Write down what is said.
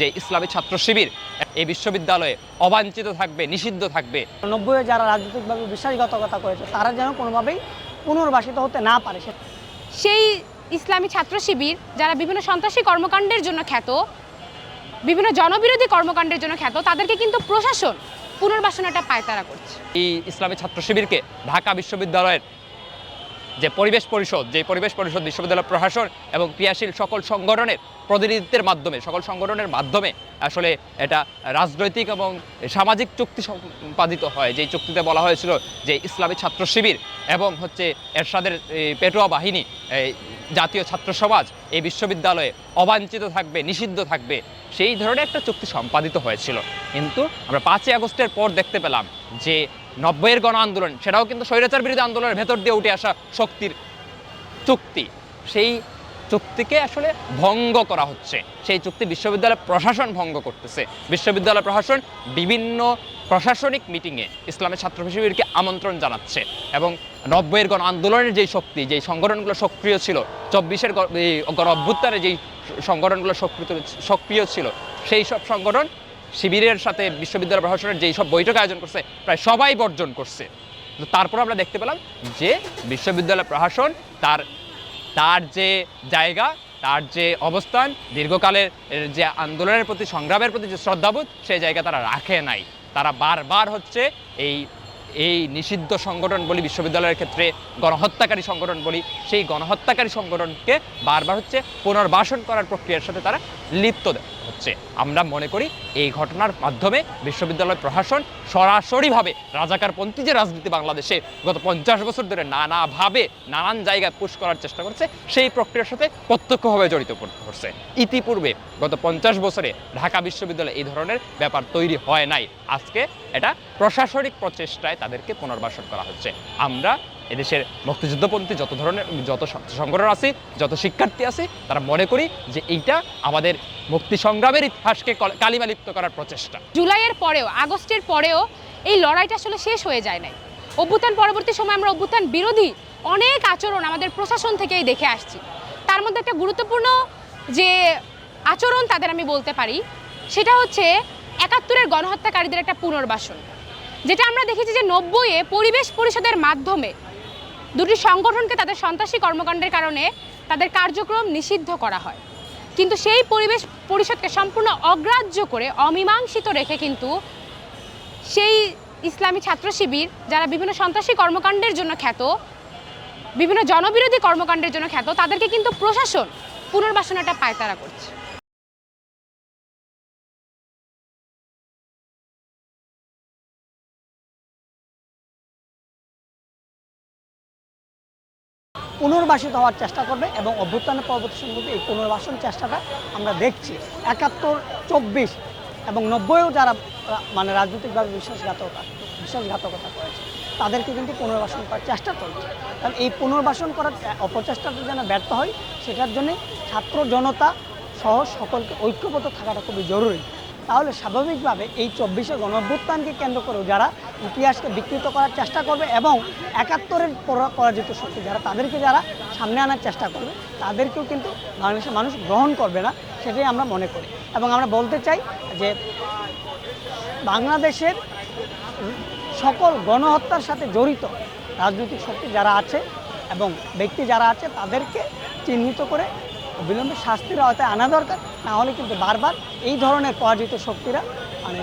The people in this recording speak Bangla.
যে ইসলামী ছাত্র শিবির এই বিশ্ববিদ্যালয়ে অবাঞ্ছিত থাকবে নিষিদ্ধ থাকবে। নব্বই যারা রাজনৈতিকভাবে বিশ্বাসঘাতকতা করেছে তারা যেন কোনোভাবেই পুনর্বাসিত হতে না পারে। সেই ইসলামী ছাত্র শিবির যারা বিভিন্ন সন্ত্রাসী কর্মকাণ্ডের জন্য খ্যাত বিভিন্ন জনবিরোধী কর্মকাণ্ডের জন্য খ্যাত তাদেরকে কিন্তু প্রশাসন পুনর্বাসনাটা পায়তারা করছে। এই ইসলামী ছাত্র শিবিরকে ঢাকা বিশ্ববিদ্যালয়ের যে পরিবেশ পরিষদ, যে পরিবেশ পরিষদ বিশ্ববিদ্যালয় প্রশাসন এবং ক্রিয়াশীল সকল সংগঠনের প্রতিনিধিত্বের মাধ্যমে, সকল সংগঠনের মাধ্যমে আসলে এটা রাজনৈতিক এবং সামাজিক চুক্তি সম্পাদিত হয়। যেই চুক্তিতে বলা হয়েছিল যে ইসলামী ছাত্র শিবির এবং হচ্ছে এরশাদের পেটোয়া বাহিনী জাতীয় ছাত্র সমাজ, এই বিশ্ববিদ্যালয়ে অবাঞ্ছিত থাকবে, নিষিদ্ধ থাকবে, সেই ধরনের একটা চুক্তি সম্পাদিত হয়েছিল। কিন্তু আমরা পাঁচই আগস্টের পর দেখতে পেলাম যে নব্বইয়ের গণ আন্দোলন, সেটাও কিন্তু স্বৈরাচার বিরোধী আন্দোলনের ভেতর দিয়ে উঠে আসা শক্তির চুক্তি। সেই চুক্তিকে আসলে ভঙ্গ করা হচ্ছে। সেই চুক্তি বিশ্ববিদ্যালয় প্রশাসন ভঙ্গ করতেছে। বিশ্ববিদ্যালয় প্রশাসন বিভিন্ন প্রশাসনিক মিটিংয়ে ইসলামের ছাত্র শিবিরকে আমন্ত্রণ জানাচ্ছে এবং নব্বইয়ের গণ আন্দোলনের যেই শক্তি, যেই সংগঠনগুলো সক্রিয় ছিল, চব্বিশের গণ অভ্যুত্থানে যেই সংগঠনগুলো সক্রিয় সক্রিয় ছিল, সেই সব সংগঠন শিবিরের সাথে বিশ্ববিদ্যালয় প্রশাসনের যেই সব বৈঠক আয়োজন করছে, প্রায় সবাই বর্জন করছে। তো তারপর আমরা দেখতে পেলাম যে বিশ্ববিদ্যালয় প্রশাসন তার তার যে জায়গা, তার যে অবস্থান, দীর্ঘকালের যে আন্দোলনের প্রতি, সংগ্রামের প্রতি যে শ্রদ্ধাবোধ, সেই জায়গা তারা রাখে নাই। তারা বারবার হচ্ছে এই এই নিষিদ্ধ সংগঠন বলি, বিশ্ববিদ্যালয়ের ক্ষেত্রে গণহত্যাকারী সংগঠন বলি, সেই গণহত্যাকারী সংগঠনকে বারবার হচ্ছে পুনর্বাসন করার প্রক্রিয়ার সাথে তারা লিপ্ত দে- হচ্ছে। আমরা মনে করি এই ঘটনার মাধ্যমে বিশ্ববিদ্যালয় প্রশাসন সরাসরিভাবে রাজাকারপন্থী যে রাজনীতি বাংলাদেশে গত পঞ্চাশ বছর ধরে নানাভাবে, নানান জায়গায় পুশ করার চেষ্টা করছে, সেই প্রক্রিয়ার সাথে প্রত্যক্ষভাবে জড়িত করছে ইতিপূর্বে গত পঞ্চাশ বছরে ঢাকা বিশ্ববিদ্যালয়ে এই ধরনের ব্যাপার তৈরি হয় নাই। আজকে এটা প্রশাসনিক প্রচেষ্টায় তাদেরকে পুনর্বাসন করা হচ্ছে। আমরা এদেশের মুক্তিযুদ্ধপন্থী যত ধরনের, যত সংগঠন আছে, যত শিক্ষার্থী আছে, তারা মনে করি যে এইটা আমাদের মুক্তি সংগ্রামের ইতিহাসকে কালিমালিপ্ত করার প্রচেষ্টা। জুলাইয়ের পরেও, আগস্টের পরেও এই লড়াইটা আসলে শেষ হয়ে যায় নাই। অভ্যুত্থান পরবর্তী সময় আমরা অভ্যুত্থান বিরোধী অনেক আচরণ আমাদের প্রশাসন থেকেই দেখে আসছি। তার মধ্যে একটা গুরুত্বপূর্ণ যে আচরণ তাদের আমি বলতে পারি, সেটা হচ্ছে একাত্তরের গণহত্যাকারীদের একটা পুনর্বাসন। যেটা আমরা দেখেছি যে নব্বইয়ে পরিবেশ পরিষদের মাধ্যমে দুটি সংগঠনকে তাদের সন্ত্রাসী কর্মকাণ্ডের কারণে তাদের কার্যক্রম নিষিদ্ধ করা হয়। কিন্তু সেই পরিবেশ পরিষদকে সম্পূর্ণ অগ্রাহ্য করে, অমীমাংসিত রেখে কিন্তু সেই ইসলামী ছাত্র শিবির, যারা বিভিন্ন সন্ত্রাসী কর্মকাণ্ডের জন্য খ্যাত, বিভিন্ন জনবিরোধী কর্মকাণ্ডের জন্য খ্যাত, তাদেরকে কিন্তু প্রশাসন পুনর্বাসনাটা পায়তারা করছে। পুনর্বাসিত হওয়ার চেষ্টা করবে এবং অভ্যুত্থানের পরবর্তী সময়ে এই পুনর্বাসন চেষ্টাটা আমরা দেখছি। একাত্তর, চব্বিশ এবং নব্বইও যারা মানে রাজনৈতিকভাবে বিশ্বাসঘাতকতা বিশ্বাসঘাতকতা করেছে, তাদেরকে কিন্তু পুনর্বাসন করার চেষ্টা চলছে। কারণ এই পুনর্বাসন করার অপচেষ্টাটা যেন ব্যর্থ হয়, সেটার জন্যে ছাত্র জনতা সহ সকলকে ঐক্যবদ্ধ থাকাটা খুবই জরুরি। তাহলে স্বাভাবিকভাবে এই চব্বিশে গণঅভ্যুত্থানকে কেন্দ্র করেও যারা ইতিহাসকে বিকৃত করার চেষ্টা করবে এবং একাত্তরের পরা- পরাজিত শক্তি যারা, তাদেরকে যারা সামনে আনার চেষ্টা করবে, তাদেরকেও কিন্তু বাংলাদেশের মানুষ গ্রহণ করবে না, সেটাই আমরা মনে করি। এবং আমরা বলতে চাই যে বাংলাদেশের সকল গণহত্যার সাথে জড়িত রাজনৈতিক শক্তি যারা আছে এবং ব্যক্তি যারা আছে, তাদেরকে চিহ্নিত করে অবিলম্বে শাস্তির আওতায় আনা দরকার। না হলে কিন্তু বারবার এই ধরনের পরাজিত শক্তিরা মানে